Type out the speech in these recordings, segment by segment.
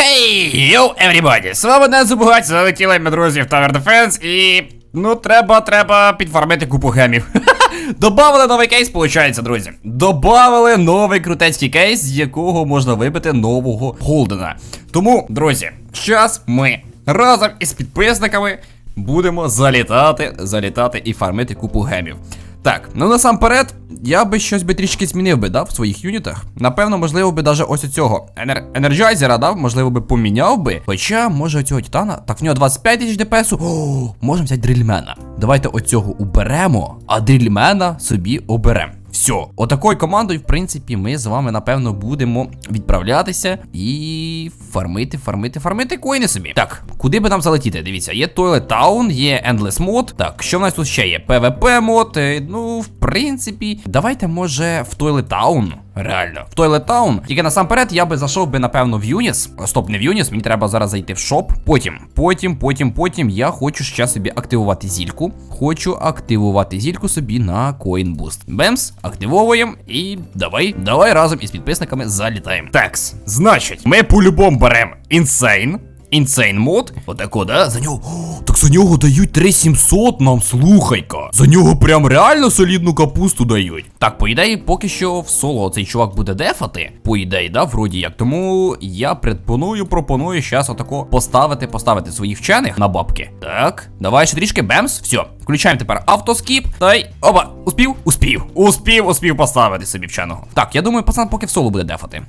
Хей, йоу, everybody! З вами не забувайте, залетіли ми друзі в Tower Defense і. Ну, треба, треба підфармити купу гемів. Добавили новий кейс, виходить, друзі. Добавили новий крутецький кейс, з якого можна вибити нового Голдена. Тому, друзі, зараз ми разом із підписниками будемо залітати, залітати і фармити купу гемів. Так, ну насамперед, я би щось би трішки змінив би, да, в своїх юнітах. Напевно, можливо би даже ось цього енер... енерджайзера, да, можливо би поміняв би. Хоча, може, оцього титана. Так, в нього 25 тисяч ДПСу. О, можемо взяти дрільмена. Давайте оцього уберемо, а дрільмена собі оберемо. Все, отакою командою, в принципі, ми з вами, напевно, будемо відправлятися і фармити, фармити, фармити коїни собі. Так, куди би нам залетіти? Дивіться, є Toilet Town, є Endless мод. Так, що в нас тут ще є? PvP мод. е, Ну, в принципі, давайте, може, в Toilet Town. Реально, в Toilet Town. Тільки насамперед я би зайшов би, напевно, в Юніс. Стоп, не в Юніс, мені треба зараз зайти в шоп. Потім, потім, потім, потім я хочу ще собі активувати зільку. Хочу активувати зільку собі на CoinBoost. Бемс, активовуємо і давай, давай разом із підписниками залітаємо. Такс, значить, ми по-любому беремо Insane. Інсейн мод. Отако, да? За нього. Так за нього дають 3700 нам, слухай-ка. За нього прям реально солідну капусту дають. Так, по ідеї, поки що в соло цей чувак буде дефати. По ідеї, да, вроді як. Тому я предпоную, пропоную щас отако поставити, поставити своїх вчених на бабки. Так, давай ще трішки бемс. Все, включаємо тепер автоскіп. Дай. Опа, успів? Успів. Успів, успів поставити собі вченого. Так, я думаю, пацан поки в соло буде дефати.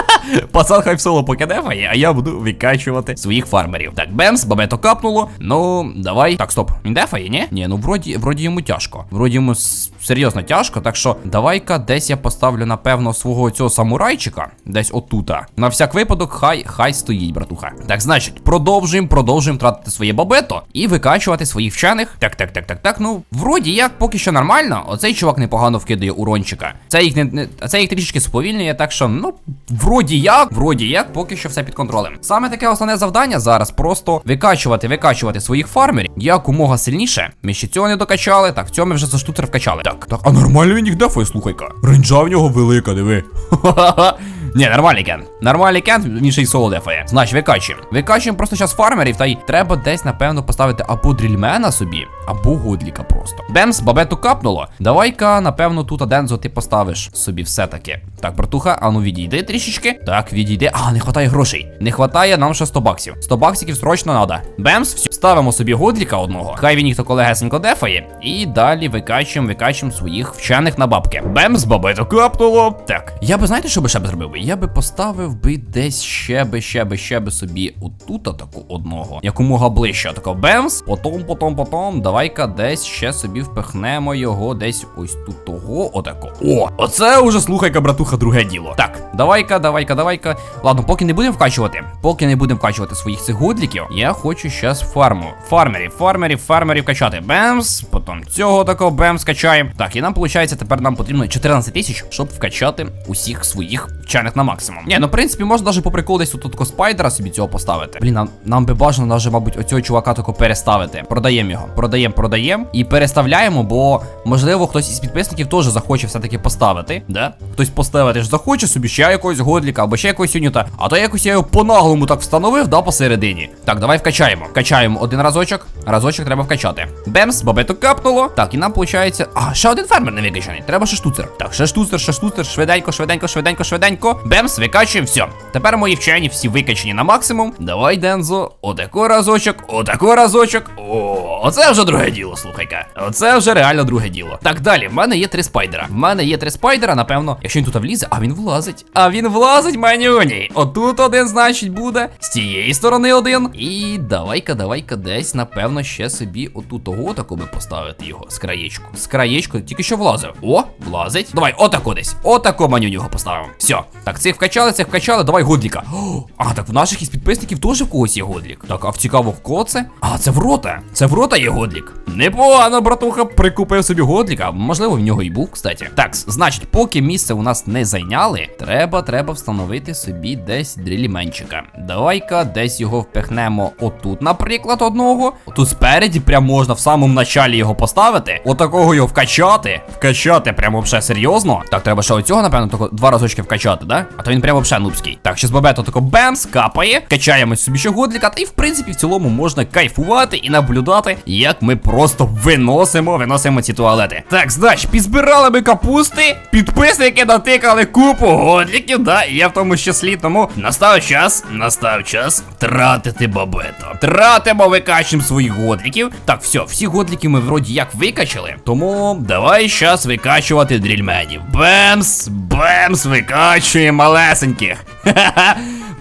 Пацан хай в соло поки дефає, а я буду викачувати своїх фармерів. Так, бемс, бабето капнуло. Ну, давай. Так, стоп. Він дефає, ні? Ні, ну вроді, вроді йому тяжко. Вроді йому серйозно тяжко. Так що давай-ка десь я поставлю, напевно, свого цього самурайчика. Десь отута. На всяк випадок, хай хай стоїть, братуха. Так, значить, продовжуємо, продовжуємо тратити своє бабето і викачувати своїх вчених. Так, так, так, так, так. Ну, вроді як поки що нормально. Оцей чувак непогано вкидає урончика. Це їх не, не це їх трішки сповільнює, так що, ну, вроді як, вроді як, поки що все під контролем. Саме таке основне завдання зараз просто викачувати, викачувати своїх фармерів якомога сильніше. Ми ще цього не докачали. Так, цього ми вже за штуцер вкачали. Так, так, Так, а нормально він їх дефає, слухай-ка. Ренджа в нього велика, диви. Ні, нормальний кент. Нормальний кент, він ще й соло дефає. Значить, викачуємо. Викачуємо просто зараз фармерів, та й треба десь, напевно, поставити або дрільмена собі, або годліка просто. Бемс, бабету капнуло. Давай-ка, напевно, тут Адензо ти поставиш собі все-таки. Так, братуха, а ну відійди трішечки. Так, відійди. А, не хватає грошей. Не хватає нам ще 100 баксів. 100 баксиків срочно надо. Бемс, все. Ставимо собі годліка одного. Хай він їх то колегесенько дефає. І далі викачуємо, викачуємо своїх вчених на бабки. Бемс, бабету капнуло. Так. Я би знаєте, що би ще би зробив би? Я би поставив би десь ще би, ще би, ще би собі отут таку одного. Якомога ближче. Тако бемс. Потом, потом, потом. Давай-ка десь ще собі впихнемо його десь ось тут того. Отако. О, оце уже слухай-ка, братуха, друге діло. Так, давай-ка, давай-ка, давай-ка. Ладно, поки не будемо вкачувати. Поки не будемо вкачувати своїх цих годліків, я хочу щас фарму. Фармерів, фармерів, фармерів качати. Бемс. Потім цього такого бемс качаємо. Так, і нам виходить, тепер нам потрібно 14 тисяч, щоб вкачати усіх своїх вчених на максимум. Ні, ну в принципі, можна навіть по приколу десь тут спайдера собі цього поставити. Блін, нам, нам би бажано навіть, мабуть, оцього чувака тако переставити. Продаємо його. Продаємо, продаємо і переставляємо, бо можливо хтось із підписників теж захоче все-таки поставити. Да? Хтось поставити ж захоче собі ще якогось годліка або ще якогось юніта. А то якось я його по-наглому так встановив, да, посередині. Так, давай вкачаємо. Качаємо один разочок. Разочок треба вкачати. Бемс, бабету капнуло. Так, і нам виходить. А, ще один фермер не викачаний. Треба ще штуцер. Так, ще штуцер, ще штуцер, швиденько, швиденько, швиденько, швиденько. Бемс, викачуємо, все. Тепер мої вчені всі викачені на максимум. Давай, Дензо, отако разочок, отако разочок. О, оце вже друге діло, слухай-ка. Оце вже реально друге діло. Так, далі, в мене є три спайдера. В мене є три спайдера, напевно. Якщо він тут влізе, а він влазить. А він влазить, манюні. Отут один, значить, буде. З тієї сторони один. І давай-ка, давай-ка, десь, напевно, ще собі отут того таку би поставити його з краєчку. З краєчку, тільки що влазив. О, влазить. Давай, отако десь. Отако маню його поставимо. Все. Так, цих вкачали, цих вкачали, давай годліка. О, а, так в наших із підписників теж в когось є годлік. Так, а в цікаво в кого це? А, це в рота. Це в рота є годлік. Непогано, братуха, прикупив собі годліка. Можливо, в нього і був, кстати. Так, значить, поки місце у нас не зайняли, треба, треба встановити собі десь дріліменчика. Давай-ка десь його впихнемо отут, наприклад, одного. Тут спереді прям можна в самому началі його поставити. Отакого його вкачати. Вкачати прямо вже серйозно. Так, треба ще оцього, напевно, тако два разочки вкачати, да? А то він прямо вже нубський. Так, щас бабето тако бемс, капає. Качаємо собі ще годліка. Та і в принципі в цілому можна кайфувати і наблюдати, як ми просто виносимо, виносимо ці туалети. Так, значить, підзбирали ми капусти, підписники натикали купу годліків, да, і я в тому числі, тому настав час, настав час тратити бабето. Тратимо, викачуємо своїх годліків. Так, все, всі годліки ми вроді як викачали. Тому давай щас викачувати дрільменів. Бемс, бемс, викачуємо малесеньких. Ха-ха-ха.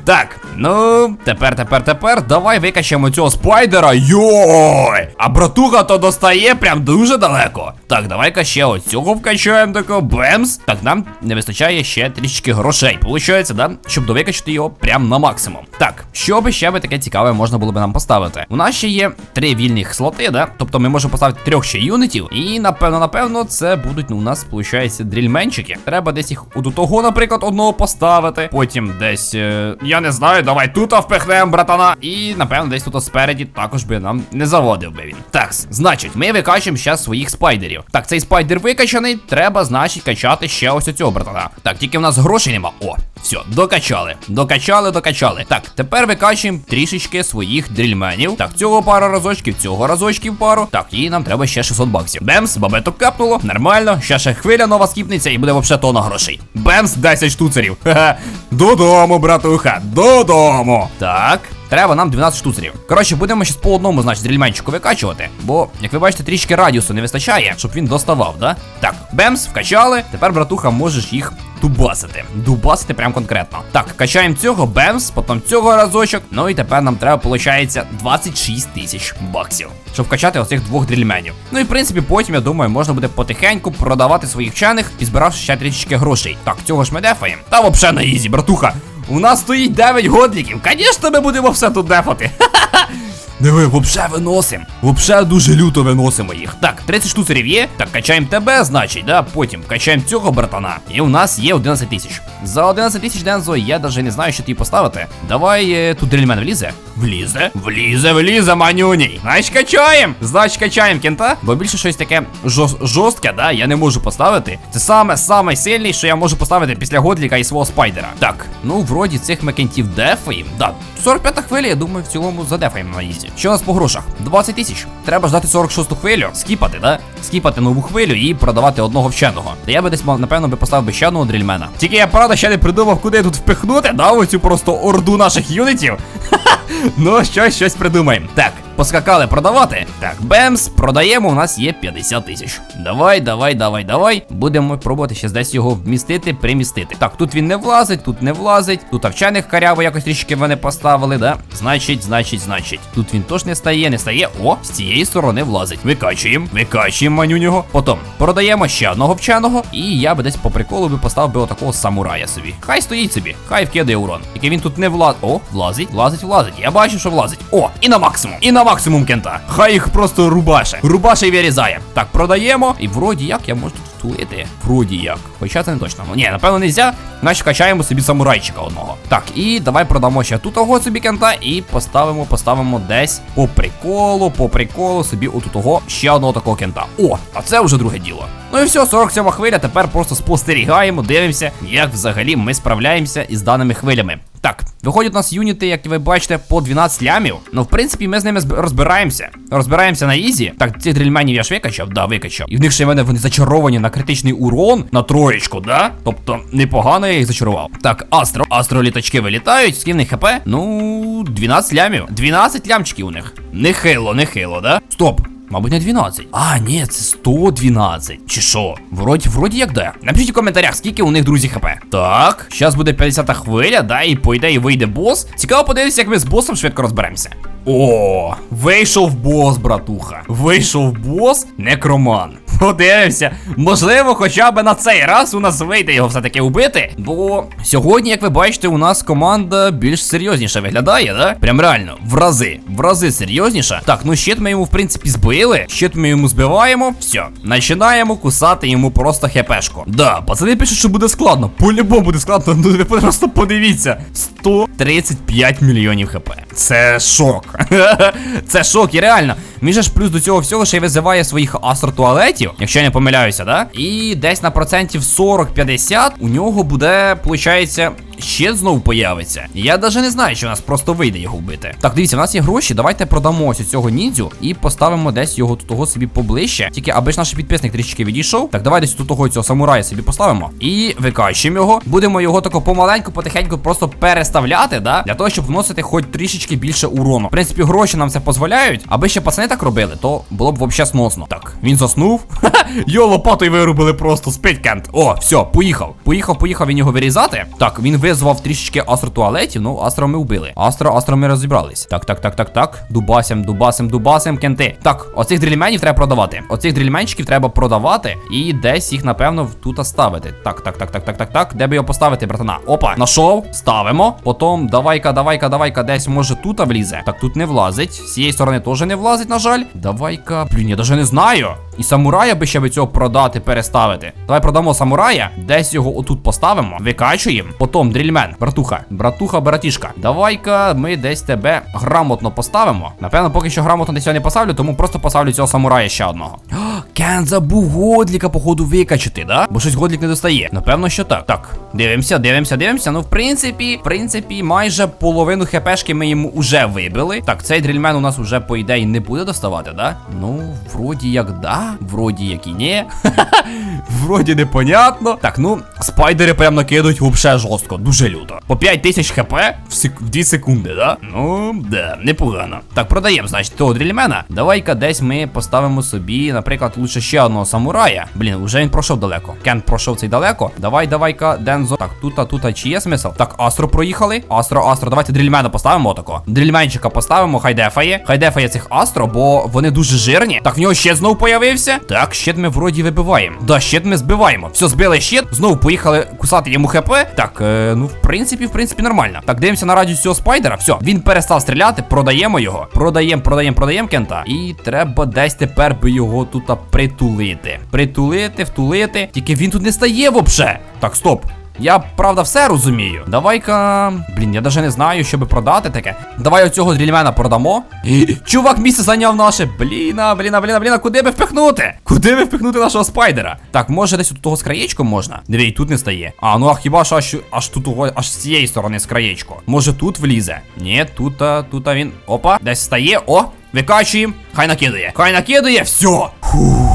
Так, ну, тепер, тепер, тепер, давай викачаємо цього спайдера. Йой! А братуха то достає прям дуже далеко. Так, давай-ка ще ось цього вкачаємо тако. Бемс. Так, нам не вистачає ще трішечки грошей. Получається, да? Щоб довикачати його прям на максимум. Так, що би ще би таке цікаве можна було би нам поставити? У нас ще є три вільних слоти, да? Тобто ми можемо поставити трьох ще юнітів. І напевно, напевно, це будуть ну, у нас, виходить, дрільменчики. Треба десь їх у того, наприклад, одного поставити. Потім десь. Е, я не знаю, давай тут впихнемо, братана. І напевно, десь тут спереді також би нам не заводив би він. Так, значить, ми викачуємо ще своїх спайдерів. Так, цей спайдер викачаний, треба, значить, качати ще ось оцього, братана. Так, тільки в нас грошей нема. О, все, докачали. Докачали, докачали. Так, тепер викачуємо трішечки своїх дрільменів. Так, цього пару разочків, цього разочків пару. Так, і нам треба ще 600 баксів. Бемс, бабеток капнуло. Нормально. Ще ще хвиля нова скіпнеться і буде вообще тонна грошей. Бемс, 10 штуцерів. Ха-ха. Додому, братуха, додому. Так. Треба нам 12 штуцерів. Коротше, будемо щас по одному, значить, дрільменчику викачувати. Бо, як ви бачите, трішки радіусу не вистачає, щоб він доставав, да? Так, бемс, вкачали. Тепер, братуха, можеш їх дубасити. Дубасити прям конкретно. Так, качаємо цього, бемс, потім цього разочок. Ну і тепер нам треба, виходить, 26 тисяч баксів. Щоб вкачати оцих двох дрільменів. Ну і в принципі, потім, я думаю, можна буде потихеньку продавати своїх вчених і збиравши ще трішечки грошей. Так, цього ж ми дефаємо. Та вообще на ізі, братуха. У нас стоїть 9 годліків. Звісно, ми будемо все тут дефати. Диви, вообще виносим. Вообще дуже люто виносимо їх. Так, 30 штуцерів є. Так, качаємо тебе, значить, да. Потім качаємо цього братана. І у нас є 11 тисяч. За 11 тисяч Дензо я навіть не знаю, що тобі поставити. Давай е, тут дрельмен влізе. Влізе? Влізе, влізе, манюній. Значить, качаємо. Значить, качаємо кента. Бо більше щось таке жорст- жорстке, да, я не можу поставити. Це саме саме сильний, що я можу поставити після годліка і свого спайдера. Так, ну вроді цих ми кентів дефаємо. Да, 45 хвиля, я думаю, в цілому задефаємо на їзі. Що у нас по грошах? 20 тисяч. Треба ждати 46-ту хвилю, скіпати, да? Скіпати нову хвилю і продавати одного вченого. Та я би десь, напевно, би поставив би ще одного дрільмена. Тільки я правда ще не придумав, куди тут впихнути, да, оцю просто орду наших юнітів. Ну, щось, щось придумаємо. Так, поскакали продавати. Так, бемс, продаємо, у нас є 50 тисяч. Давай, давай, давай, давай. Будемо пробувати ще десь його вмістити, примістити. Так, тут він не влазить, тут не влазить. Тут овчаних каряво якось трішки вони поставили, да? Значить, значить, значить. Тут він теж не стає, не стає. О, з цієї сторони влазить. Викачуємо, викачуємо манюнього. Потім продаємо ще одного вченого. І я би десь по приколу би поставив би отакого самурая собі. Хай стоїть собі, хай вкидає урон. Тільки він тут не влазить. О, влазить, влазить, влазить. Я бачу, що влазить. О, і на максимум. І на максимум кента. Хай їх просто рубаше. Рубаше і вирізає. Так, продаємо. І вроді як я можу тут втулити. Вроді як. Хоча це не точно. Ну ні, напевно, не можна. Значить, качаємо собі самурайчика одного. Так, і давай продамо ще тут того собі кента. І поставимо, поставимо десь по приколу, по приколу собі отут того ще одного такого кента. О, а це вже друге діло. Ну і все, 47 хвиля. Тепер просто спостерігаємо, дивимося, як взагалі ми справляємося із даними хвилями. Так, виходять у нас юніти, як ви бачите, по 12 лямів. Ну, в принципі, ми з ними розбираємося. Розбираємося на ізі. Так, цих дрільменів я ж викачав, да, викачав. І в них ще мене вони зачаровані на критичний урон на троєчку, да? Тобто, непогано я їх зачарував. Так, Астро. Астро літачки вилітають, скільки хп? Ну, 12 лямів. 12 лямчиків у них. Нехило, нехило, да? Стоп. Мабуть, не 12. А, ні, це 112. Чи що? Вроді, вроді як де. Напишіть у коментарях, скільки у них друзі хп. Так, зараз буде 50-та хвиля, да, і по ідеї вийде бос. Цікаво подивитися, як ми з босом швидко розберемося. О, вийшов бос, братуха. Вийшов бос, некроман. Подивимося. Можливо, хоча б на цей раз у нас вийде його все-таки убити. Бо сьогодні, як ви бачите, у нас команда більш серйозніше виглядає, да? Прям реально, в рази, в рази серйозніша. Так, ну щит ми йому, в принципі, збили. Щит ми йому збиваємо. Все, починаємо кусати йому просто хепешку. Да, пацани пишуть, що буде складно. По-любому буде складно. Ну ви просто подивіться. 135 мільйонів хп. Це шок. Це шок, і реально. Же ж плюс до цього всього ще й визиває своїх астротуалетів, якщо я не помиляюся, да? І десь на процентів 40-50 у нього буде, виходить, ще знову появиться. Я навіть не знаю, чи у нас просто вийде його вбити. Так, дивіться, у нас є гроші. Давайте продамо ось цього ніндзю і поставимо десь його тут того собі поближче. Тільки аби ж наш підписник трішки відійшов. Так, давай десь тут того цього самурая собі поставимо. І викачуємо його. Будемо його тако помаленьку, потихеньку просто переставляти, да? Для того, щоб вносити хоч трішечки більше урону. В принципі, гроші нам це дозволяють. Аби ще пацани так робили, то було б взагалі сносно. Так, він заснув. Йо, лопатою вирубили просто спить кент. О, все, поїхав. Поїхав, поїхав він його вирізати. Так, він визвав трішечки астро-туалетів. Ну, астро ми вбили. Астро, астро ми розібрались. Так, так, так, так, так. Дубасим, дубасим, дубасим, кенти. Так, оцих дрільменів треба продавати. Оцих дрільменчиків треба продавати і десь їх, напевно, тут ставити. Так, так, так, так, так, так, так. Де би його поставити, братана? Опа, нашов, ставимо. Потім давай-ка, давай-ка, давай-ка, десь може тут влізе. Так, тут не влазить. З цієї сторони теж не влазить, на жаль. Давай-ка. Блін, я навіть не знаю. І самурая би ще би цього продати, переставити. Давай продамо самурая, десь його отут поставимо, викачуємо. Потім дрільмен, братуха, братуха, братішка. Давай-ка ми десь тебе грамотно поставимо. Напевно, поки що грамотно десь його не поставлю, тому просто поставлю цього самурая ще одного. Кен забув годліка, походу, викачати, да? Бо щось годлік не достає. Напевно, що так. Так, дивимося, дивимося, дивимося. Ну, в принципі, в принципі, майже половину хпшки ми йому уже вибили. Так, цей дрільмен у нас уже, по ідеї, не буде доставати, да? Ну, вроді як да, вроді як і ні. Вроді непонятно. Так, ну, спайдери прям накидують вообще жорстко, дуже люто. По 5 тисяч хп в, сек... в 2 секунди, да? Ну, да, непогано. Так, продаємо, значить, того дрільмена. Давай-ка десь ми поставимо собі, наприклад, лучше ще одного самурая. Блін, уже він пройшов далеко. Кен пройшов цей далеко. Давай, давай-ка, Дензо. Так, тут, тут, чи є смисл? Так, Астро проїхали. Астро, Астро, давайте дрільмена поставимо отако. Дрільменчика поставимо, хай дефає. Хай дефає цих Астро, бо вони дуже жирні. Так, в нього щит знову появився. Так, щит ми вроді вибиваємо. Да, щит ми збиваємо. Все, збили щит. Знову поїхали кусати йому хп. Так, е, ну в принципі, в принципі, нормально. Так, дивимося на радіус цього спайдера. Все, він перестав стріляти, продаємо його. Продаємо, продаємо, продаємо кента. І треба десь тепер би його тут притулити. Притулити, втулити. Тільки він тут не стає вообще. Так, стоп. Я правда все розумію. Давай-ка. Блін, я навіть не знаю, що би продати таке. Давай оцього дрільмена продамо. Чувак місце зайняв наше. Бліна, бліна, бліна, бліна, куди би впихнути? Куди би впихнути нашого спайдера? Так, може десь тут того з краєчком можна? Диви, і тут не стає. А, ну а хіба що аж, аж тут аж з цієї сторони з краєчко. Може тут влізе? Ні, тут, тут а він. Опа, десь стає. О, викачуємо. Хай накидує. Хай накидує, все. Фух.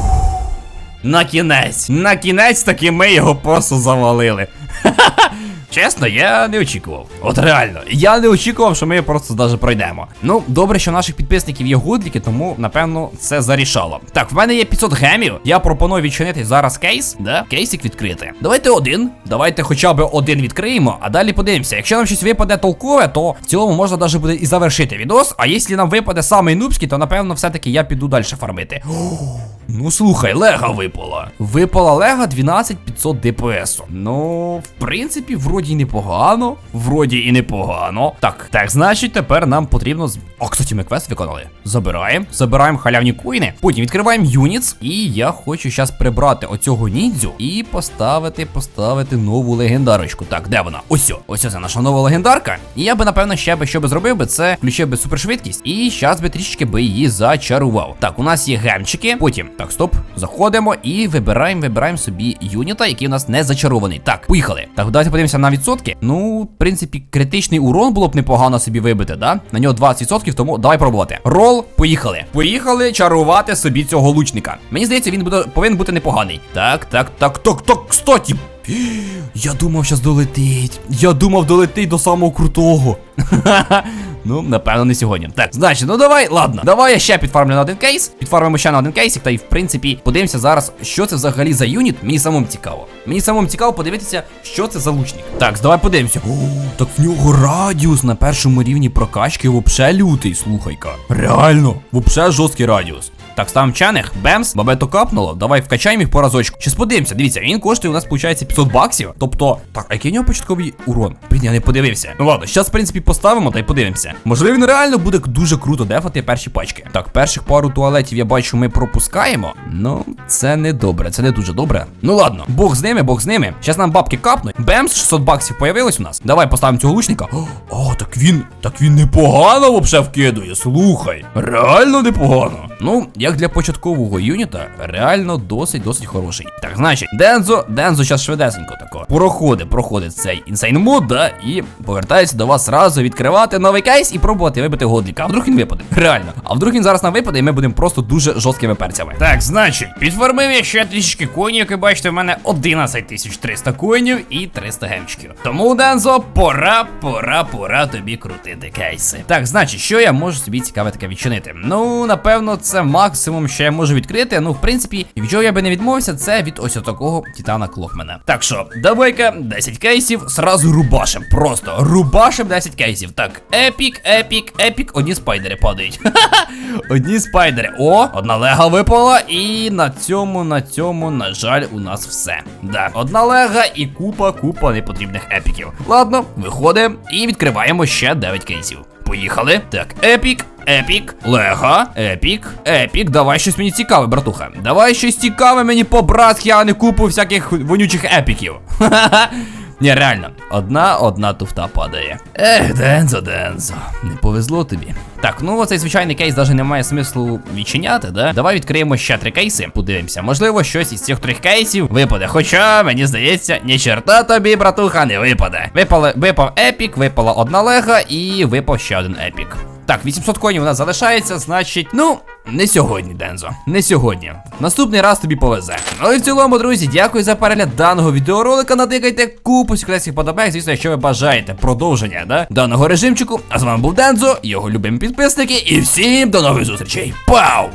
На кінець. На кінець таки ми його просто завалили. Чесно, я не очікував. От реально, я не очікував, що ми просто даже пройдемо. Ну, добре, що наших підписників є гудліки, тому напевно це зарішало. Так, в мене є 500 гемів. Я пропоную відчинити зараз кейс, да? Кейсик відкрити. Давайте один. Давайте хоча б один відкриємо, а далі подивимося. Якщо нам щось випаде толкове, то в цілому можна навіть буде і завершити відос. А якщо нам випаде самий нубський, то напевно все-таки я піду далі фармити. Ну слухай, лега випала. Випала лега 12500 ДПС. Ну, в принципі, вроді непогано. Вроді і непогано. Так, так, значить, тепер нам потрібно. з- О, кстати, ми квест виконали. Забираємо, забираємо халявні коїни. Потім відкриваємо юніц. І я хочу зараз прибрати оцього ніндзю і поставити, поставити нову легендарочку. Так, де вона? Ось, ось це наша нова легендарка. І я би, напевно, ще би що би зробив би, це включив би супершвидкість. І зараз би трішки би її зачарував. Так, у нас є гемчики. Потім, так, стоп, заходимо і вибираємо, вибираємо собі юніта, який у нас не зачарований. Так, поїхали. Так, давайте подивимося на відсотки. Ну, в принципі, критичний урон було б непогано собі вибити, да? На нього 20%, тому давай пробувати. Рол, поїхали. Поїхали чарувати собі цього лучника. Мені здається, він буде повинен бути непоганий. Так, так, так, так, так, кстати. Я думав, щас долетить. Я думав, долетить до самого крутого. Ну, напевно, не сьогодні. Так, значить, ну давай, ладно. Давай я ще підфармлю на один кейс. Підфармимо ще на один кейсик, та й в принципі подивимося зараз, що це взагалі за юніт. Мені самому цікаво. Мені самому цікаво подивитися, що це за лучник. Так, давай подивимося. О, так в нього радіус на першому рівні прокачки вообще лютий, слухай-ка. Реально, вообще жорсткий радіус. Так, ставимо чайних, бемс, бабето капнуло. Давай вкачаємо їх по разочку. Щас подивимося, дивіться, він коштує у нас, виходить, 500 баксів. Тобто, так, а який у нього початковий урон? Блін, я не подивився. Ну ладно, зараз, в принципі, поставимо та й подивимося. Можливо, він реально буде дуже круто дефати перші пачки. Так, перших пару туалетів я бачу, ми пропускаємо. Ну, це не добре, це не дуже добре. Ну ладно, Бог з ними, Бог з ними. Зараз нам бабки капнуть. Бемс, 600 баксів появилось у нас. Давай поставимо цього лучника. О, так він, так він непогано вообще вкидує. Слухай. Реально непогано. Ну, як для початкового юніта, реально досить досить хороший. Так, значить, Дензо, Дензо зараз швидесенько тако. Проходить, проходить цей інсейн мод, да, і повертається до вас зразу відкривати новий кейс і пробувати вибити годліка. А вдруг він випаде? Реально. А вдруг він зараз нам випаде, і ми будемо просто дуже жорсткими перцями. Так, значить, підформив я ще трішки коїнів, як ви бачите, в мене 11300 коїнів і 300 гемчиків. Тому, Дензо, пора, пора, пора тобі крутити кейси. Так, значить, що я можу собі цікаве таке відчинити? Ну, напевно, це максимум, що я можу відкрити. Ну, в принципі, від чого я би не відмовився, це від ось такого Титана Клокмена. Так що, давай-ка 10 кейсів, сразу рубашем. Просто рубашем 10 кейсів. Так, епік, епік, епік, одні спайдери падають. Одні спайдери. О, одна лега випала, і на цьому, на цьому, на жаль, у нас все. Да, одна лега і купа, купа непотрібних епіків. Ладно, виходимо і відкриваємо ще 9 кейсів. Поїхали. Так, епік, епік, лега, епік, епік. Давай щось мені цікаве, братуха. Давай щось цікаве мені по-братськи, а не купу всяких вонючих епіків. Ха-ха-ха. Ні, реально, одна одна туфта падає. Ех, Дензо, Дензо, не повезло тобі. Так, ну оцей звичайний кейс навіть немає смислу відчиняти, да? Давай відкриємо ще три кейси, подивимося. Можливо, щось із цих трьох кейсів випаде. Хоча, мені здається, ні черта тобі, братуха, не випаде. Випали, випав епік, випала одна лега і випав ще один епік. Так, 800 конів у нас залишається, значить, ну, не сьогодні, Дензо. Не сьогодні. Наступний раз тобі повезе. Ну і в цілому, друзі, дякую за перегляд даного відеоролика. Натикайте купу секретних подобайок, звісно, якщо ви бажаєте продовження да, даного режимчику. А з вами був Дензо, його любимі підписники, і всім до нових зустрічей. Пау!